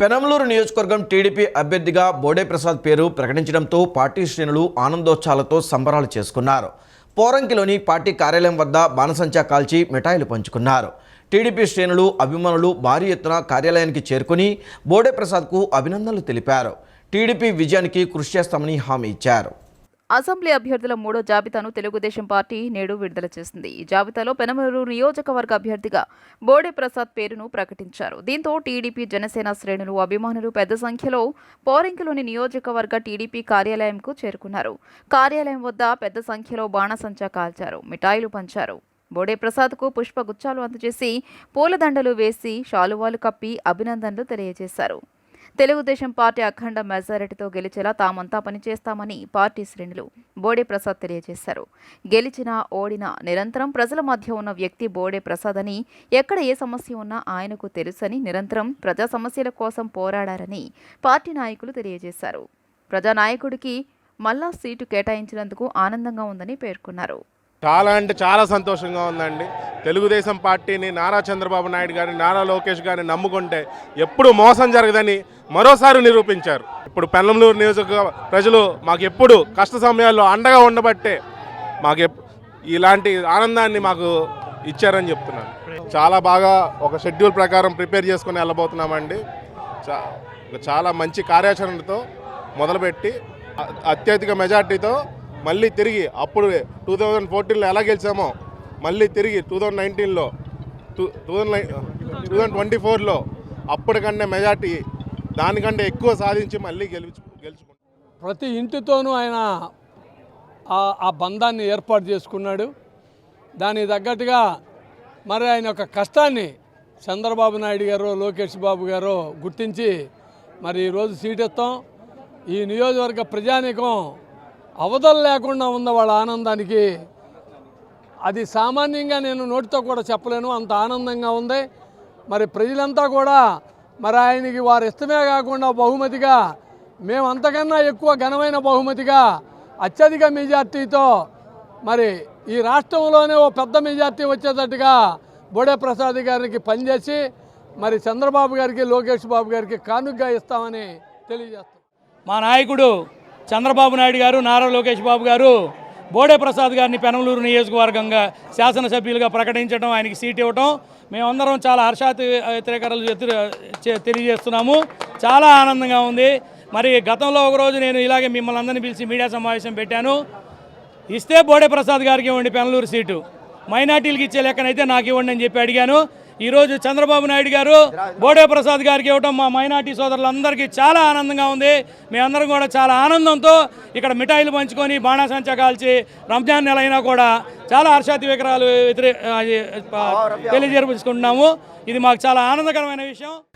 పెనమలూరు నియోజకవర్గం టీడీపీ అభ్యర్థిగా బోడే ప్రసాద్ పేరు ప్రకటించడంతో పార్టీ శ్రేణులు ఆనందోత్సాహాలతో సంబరాలు చేసుకున్నారు. పోరంకిలోని పార్టీ కార్యాలయం వద్ద బాణసంచా కాల్చి మిఠాయిలు పంచుకున్నారు. టీడీపీ శ్రేణులు అభిమానులు భారీ ఎత్తున కార్యాలయానికి చేరుకుని బోడే ప్రసాద్కు అభినందనలు తెలిపారు. టీడీపీ విజయానికి కృషి చేస్తామని హామీ ఇచ్చారు. అసెంబ్లీ అభ్యర్థుల మూడో జాబితాను తెలుగుదేశం పార్టీ నేడు విడుదల చేసింది. ఈ జాబితాలో పెనమలూరు నియోజకవర్గ అభ్యర్థిగా బోడే ప్రసాద్ పేరును ప్రకటించారు. దీంతో టీడీపీ జనసేన శ్రేణులు అభిమానులు పెద్ద సంఖ్యలో పోరింకిలోని నియోజకవర్గ టీడీపీ కార్యాలయంకు చేరుకున్నారు. కార్యాలయం వద్ద పెద్ద సంఖ్యలో బాణసంచా కాల్చారు. మిఠాయిలు పంచారు. బోడే ప్రసాద్కు పుష్పగుచ్చాలు అందజేసి పూలదండలు వేసి శాలువాలు కప్పి అభినందనలు తెలియజేశారు. తెలుగుదేశం పార్టీ అఖండ మెజారిటీతో గెలిచేలా తామంతా పనిచేస్తామని పార్టీ శ్రేణులు బోడే ప్రసాద్ తెలియజేశారు. గెలిచినా ఓడినా నిరంతరం ప్రజల మధ్య ఉన్న వ్యక్తి బోడే ప్రసాద్ అని ఎక్కడ ఏ సమస్య ఉన్నా ఆయనకు తెలుసని నిరంతరం ప్రజా సమస్యల కోసం పోరాడారని పార్టీ నాయకులు తెలియజేశారు. ప్రజానాయకుడికి మళ్ళా సీటు కేటాయించినందుకు ఆనందంగా ఉందని పేర్కొన్నారు. చాలా అంటే చాలా సంతోషంగా ఉందండి. తెలుగుదేశం పార్టీని నారా చంద్రబాబు నాయుడు గారిని నారా లోకేష్ గారిని నమ్ముకుంటే ఎప్పుడు మోసం జరగదని మరోసారి నిరూపించారు. ఇప్పుడు పెన్నంలూరు నియోజక ప్రజలు మాకు ఎప్పుడు కష్ట సమయాల్లో అండగా ఉండబట్టే మాకు ఇలాంటి ఆనందాన్ని మాకు ఇచ్చారని చెప్తున్నాను. చాలా బాగా ఒక షెడ్యూల్ ప్రకారం ప్రిపేర్ చేసుకుని వెళ్ళబోతున్నామండి. చాలా మంచి కార్యాచరణతో మొదలుపెట్టి అత్యధిక మెజార్టీతో మళ్ళీ తిరిగి అప్పుడు టూ థౌజండ్ ఫోర్టీన్లో ఎలా గెలిచామో మళ్ళీ తిరిగి టూ థౌజండ్ నైన్టీన్లో two two thousand two thousand twenty ఫోర్లో అప్పటికంటే మెజార్టీ దానికంటే ఎక్కువ సాధించి మళ్ళీ గెలిచి గెలుచుకుంటాం ప్రతి ఇంటితోనూ ఆయన ఆ- ఆ బంధాన్ని ఏర్పాటు చేసుకున్నాడు. దానికి తగ్గట్టుగా మరి ఆయన యొక్క కష్టాన్ని చంద్రబాబు నాయుడు గారు లోకేష్ బాబు గారు గుర్తించి మరి ఈరోజు సీట్ ఇస్తాం ఈ నియోజకవర్గ ప్రజానీకం అవధలు లేకుండా ఉన్న వాళ్ళ ఆనందానికి అది సామాన్యంగా నేను నోటితో కూడా చెప్పలేను. అంత ఆనందంగా ఉంది. మరి ప్రజలంతా కూడా మరి ఆయనకి వారి ఇష్టమే కాకుండా బహుమతిగా మేము అంతకన్నా ఎక్కువ ఘనమైన బహుమతిగా అత్యధిక మెజార్టీతో మరి ఈ రాష్ట్రంలోనే ఓ పెద్ద మెజార్టీ వచ్చేటట్టుగా బోడే ప్రసాద్ గారికి పనిచేసి మరి చంద్రబాబు గారికి లోకేష్ బాబు గారికి కానుగ్గా ఇస్తామని తెలియజేస్తాం మా నాయకుడు చంద్రబాబు నాయుడు గారు నారా లోకేష్ బాబు గారు బోడే ప్రసాద్ గారిని పెనమలూరు నియోజకవర్గంగా శాసనసభ్యులుగా ప్రకటించడం ఆయనకి సీట్ ఇవ్వటం. మేమందరం చాలా హర్షాతి వ్యతిరేకలు తెలియజేస్తున్నాము. చాలా ఆనందంగా ఉంది. మరి గతంలో ఒకరోజు నేను ఇలాగే మిమ్మల్ని అందరినీ పిలిచి మీడియా సమావేశం పెట్టాను. ఇస్తే బోడే ప్రసాద్ గారికి ఇవ్వండి పెనలూరు సీటు. మైనార్టీలకు ఇచ్చే లెక్కనైతే నాకు ఇవ్వండి అని చెప్పి అడిగాను. ఈరోజు చంద్రబాబు నాయుడు గారు బోడే ప్రసాద్ గారికి ఇవ్వటం మా మైనార్టీ సోదరులందరికీ చాలా ఆనందంగా ఉంది. మేమందరం కూడా చాలా ఆనందంతో ఇక్కడ మిఠాయిలు పంచుకొని బాణాసంచా కాల్చి రంజాన్ నెల అయినా కూడా చాలా హర్షాతి విగ్రహాలు వ్యతిరే తెలియజేసుకుంటున్నాము ఇది మాకు చాలా ఆనందకరమైన విషయం.